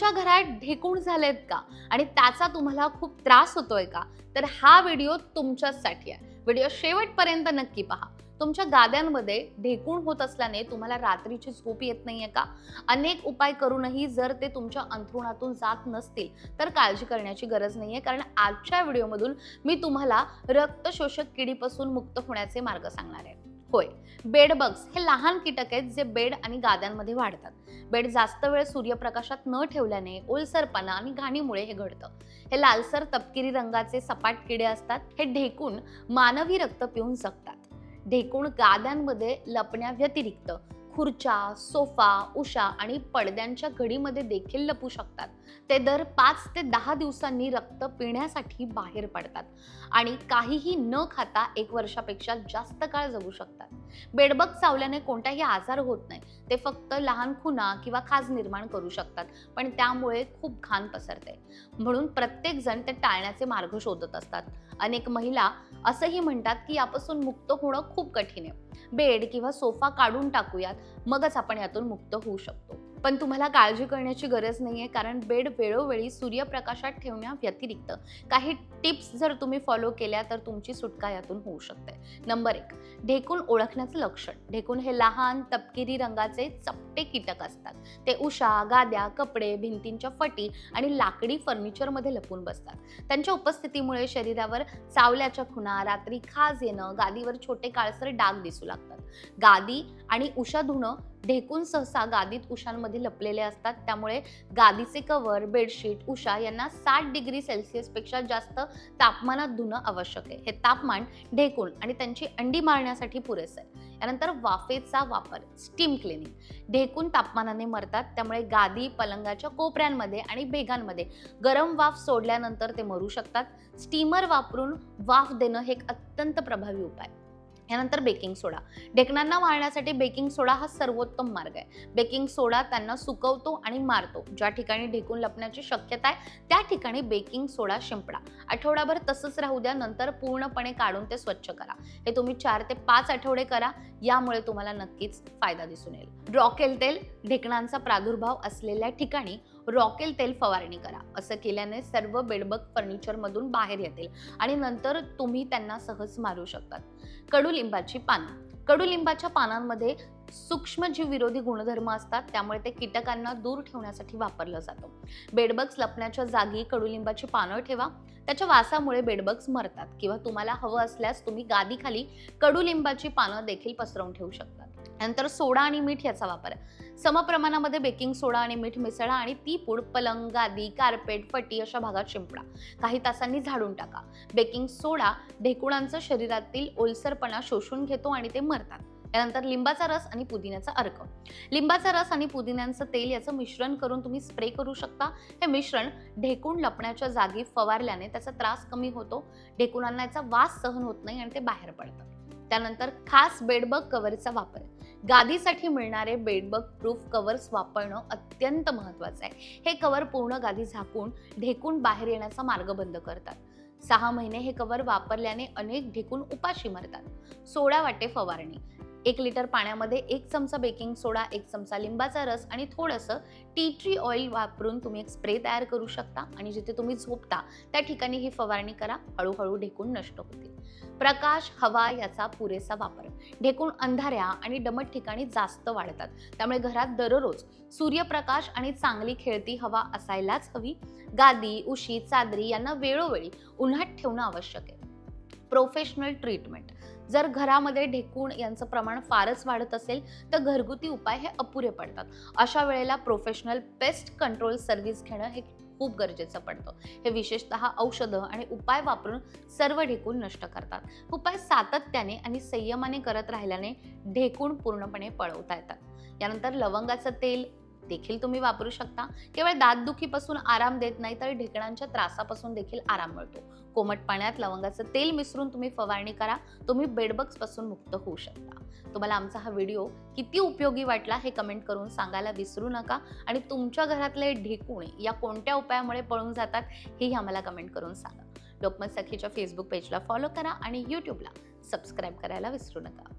तुमच्या घरात ढेकूण झालेत का? आणि त्याचा तुम्हाला खूप त्रास होतोय का? तर हा व्हिडिओ तुमच्यासाठी आहे. व्हिडिओ शेवटपर्यंत नक्की पहा. तुमच्या गाद्यांमध्ये ढेकूण होत असल्याने तुम्हाला रात्रीची झोप येत नाहीये का? अनेक उपाय करूनही जर ते तुमच्या अंथरुणातून जात नसतील तर काळजी करण्याची गरज नाहीये. कारण आजच्या व्हिडिओमधून मी तुम्हाला रक्तशोषक किडीपासून मुक्त होण्याचे मार्ग सांगणार आहे. होय. बेडबग्स हे लहान कीटक आहेत जे बेड आणि गाद्यांमध्ये वाढतात. बेड जास्त वेळ सूर्यप्रकाशात न ठेवल्याने ओलसरपणा आणि घाणीमुळे हे घडतं. हे लालसर तपकिरी रंगाचे सपाट किडे असतात. हे ढेकून मानवी रक्त पिऊन जगतात. ढेकूण गाद्यांमध्ये लपण्याव्यतिरिक्त खुर्च्या सोफा उशा आणि पडद्यांच्या घडीमध्ये देखील लपू शकतात. ते दर पाच ते दहा दिवसांनी रक्त पिण्यासाठी बाहेर पडतात आणि काहीही न खाता एक वर्षापेक्षा जास्त काळ जगू शकतात. बेडबग चावल्याने कोणताही आजार होत नाही. ते फक्त लहान खुणा किंवा खाज निर्माण करू शकतात पण त्यामुळे खूप घाण पसरते. म्हणून प्रत्येक जण ते टाळण्याचे मार्ग शोधत असतात. अनेक महिला असंही म्हणतात की यापासून मुक्त होणं खूप कठीण आहे. बेड किंवा सोफा काढून टाकूयात मगच आपण यातून मुक्त होऊ शकतो. पण तुम्हाला काळजी करण्याची गरज नाही आहे कारण बेड वेळोवेळी सूर्यप्रकाशात ठेवण्या व्यतिरिक्त काही टिप्स जर तुम्ही फॉलो केल्या तर तुमची सुटका यातून होऊ शकते. नंबर एक ढेकून ओळखण्याचं लक्षण. ढेकून हे लहान तपकिरी रंगाचे चपटे कीटक असतात. ते उषा गाद्या कपडे भिंतींच्या फटी आणि लाकडी फर्निचरमध्ये लपून बसतात. त्यांच्या उपस्थितीमुळे शरीरावर चावल्याच्या खुणा रात्री खाज येणं गादीवर छोटे काळसर डाग दिसू लागतात. गादी आणि उषा धुणं ढेकून सहसा गादीत उशांमध्ये लपलेले असतात. त्यामुळे गादीचे कव्हर बेडशीट उषा यांना साठ डिग्री सेल्सिअसपेक्षा जास्त तापमानात धुणं आवश्यक आहे. हे तापमान ढेकून आणि त्यांची अंडी मारण्यासाठी पुरेसे आहे. यानंतर वाफेचा वापर स्टीम क्लिनिंग ढेकून तापमानाने मरतात. त्यामुळे गादी पलंगाच्या कोपऱ्यांमध्ये आणि भेगांमध्ये गरम वाफ सोडल्यानंतर ते मरू शकतात. स्टीमर वापरून वाफ देणं हे एक अत्यंत प्रभावी उपाय. यानंतर बेकिंग सोडा ढेकणांना मारण्यासाठी बेकिंग सोडा हा सर्वोत्तम मार्ग आहे. बेकिंग सोडा त्यांना सुकवतो आणि मारतो ज्या ठिकाणी ढेकून लपण्याची शक्यता आहे त्या ठिकाणी बेकिंग सोडा शिंपडा. आठवडाभर तसंच राहू द्या नंतर पूर्णपणे काढून ते स्वच्छ करा. हे तुम्ही चार ते पाच आठवडे करा यामुळे तुम्हाला नक्कीच फायदा दिसून येईल. रॉकेल तेल ढेकणांचा प्रादुर्भाव असलेल्या ठिकाणी रॉकेल तेल फवारणी करा. असं केल्याने सर्व बेडबग फर्निचरमधून बाहेर येतील आणि नंतर तुम्ही त्यांना सहज मारू शकतात. कडुलिंबाची पानं. कडुलिंबाच्या पानांमध्ये सूक्ष्मजीव विरोधी गुणधर्म असतात त्यामुळे ते कीटकांना दूर ठेवण्यासाठी वापरलं जातं. बेडबग्स लपण्याच्या जागी कडुलिंबाची पानं ठेवा. त्याच्या वासामुळे बेडबग्स मरतात किंवा तुम्हाला हवं असल्यास तुम्ही गादीखाली कडुलिंबाची पानं देखील पसरवून ठेवू शकतात नंतर सोडा आणि मीठ याचा वापर. समप्रमाणामध्ये बेकिंग सोडा आणि मीठ मिसळा आणि ती पूड पलंग गादी कार्पेट फटी अशा भागात शिंपडा. काही तासांनी झाडून टाका. बेकिंग सोडा ढेकुणांचं शरीरातील ओलसरपणा शोषून घेतो आणि ते मरतात. त्यानंतर लिंबाचा रस आणि पुदिन्याचा अर्क. लिंबाचा रस आणि पुदिन्यांचं तेल याचं मिश्रण करून तुम्ही स्प्रे करू शकता. हे मिश्रण ढेकूण लपण्याच्या जागी फवारल्याने त्याचा त्रास कमी होतो. ढेकुणांना याचा वास सहन होत नाही आणि ते बाहेर पडतं त्यानंतर खास बेडबग कव्हरचा वापर. गादीसाठी मिळणारे बेडबग प्रूफ कव्हर्स वापरणं अत्यंत महत्त्वाचं आहे. हे कवर पूर्ण गादी झाकून ढेकून बाहेर येण्याचा मार्ग बंद करतात. सहा महिने हे कव्हर वापरल्याने अनेक ढेकून उपाशी मरतात. सोळा वाटे फवारणी. एक लिटर पाण्यामध्ये एक चमचा बेकिंग सोडा एक चमचा लिंबाचा रस आणि थोडंसं टी ट्री ऑइल वापरून तुम्ही एक स्प्रे तयार करू शकता आणि जिथे तुम्ही झोपता त्या ठिकाणी ही फवारणी करा हळूहळू ढेकून नष्ट होतील. प्रकाश हवा याचा पुरेसा वापर. ढेकूण अंधाऱ्या आणि दमट ठिकाणी जास्त वाढतात. त्यामुळे घरात दररोज सूर्यप्रकाश आणि चांगली खेळती हवा असायलाच हवी. गादी उशी चादरी यांना वेळोवेळी उन्हात ठेवणं आवश्यक आहे. Professional treatment. जर घरामध्ये ढेकूण यांचं प्रमाण फारच वाढत असेल तर घरगुती उपाय हे अपुरे पडतात. अशा वेळेला प्रोफेशनल पेस्ट कंट्रोल सर्व्हिस घेणं हे खूप गरजेचं पडतं. हे विशेषतः औषधं आणि उपाय वापरून सर्व ढेकूण नष्ट करतात. उपाय सातत्याने आणि संयमाने करत राहिल्याने ढेकूण पूर्णपणे पळवता येतात. यानंतर लवंगाचं तेल देखील तुम्ही वापरू शकता. केवळ दातदुखीपासून आराम देत नाही तर ढेकणांच्या त्रासापासून देखील आराम मिळतो. कोमट पाण्यात लवंगाचं तेल मिसळून तुम्ही फवारणी करा. तुम्ही बेडबक्सपासून मुक्त होऊ शकता. तुम्हाला आमचा हा व्हिडिओ किती उपयोगी वाटला हे कमेंट करून सांगायला विसरू नका. आणि तुमच्या घरातले ढेकूण या कोणत्या उपायामुळे पळून जातात हेही आम्हाला कमेंट करून सांगा. लोकमत सखीच्या फेसबुक पेजला फॉलो करा आणि यूट्यूबला सबस्क्राईब करायला विसरू नका.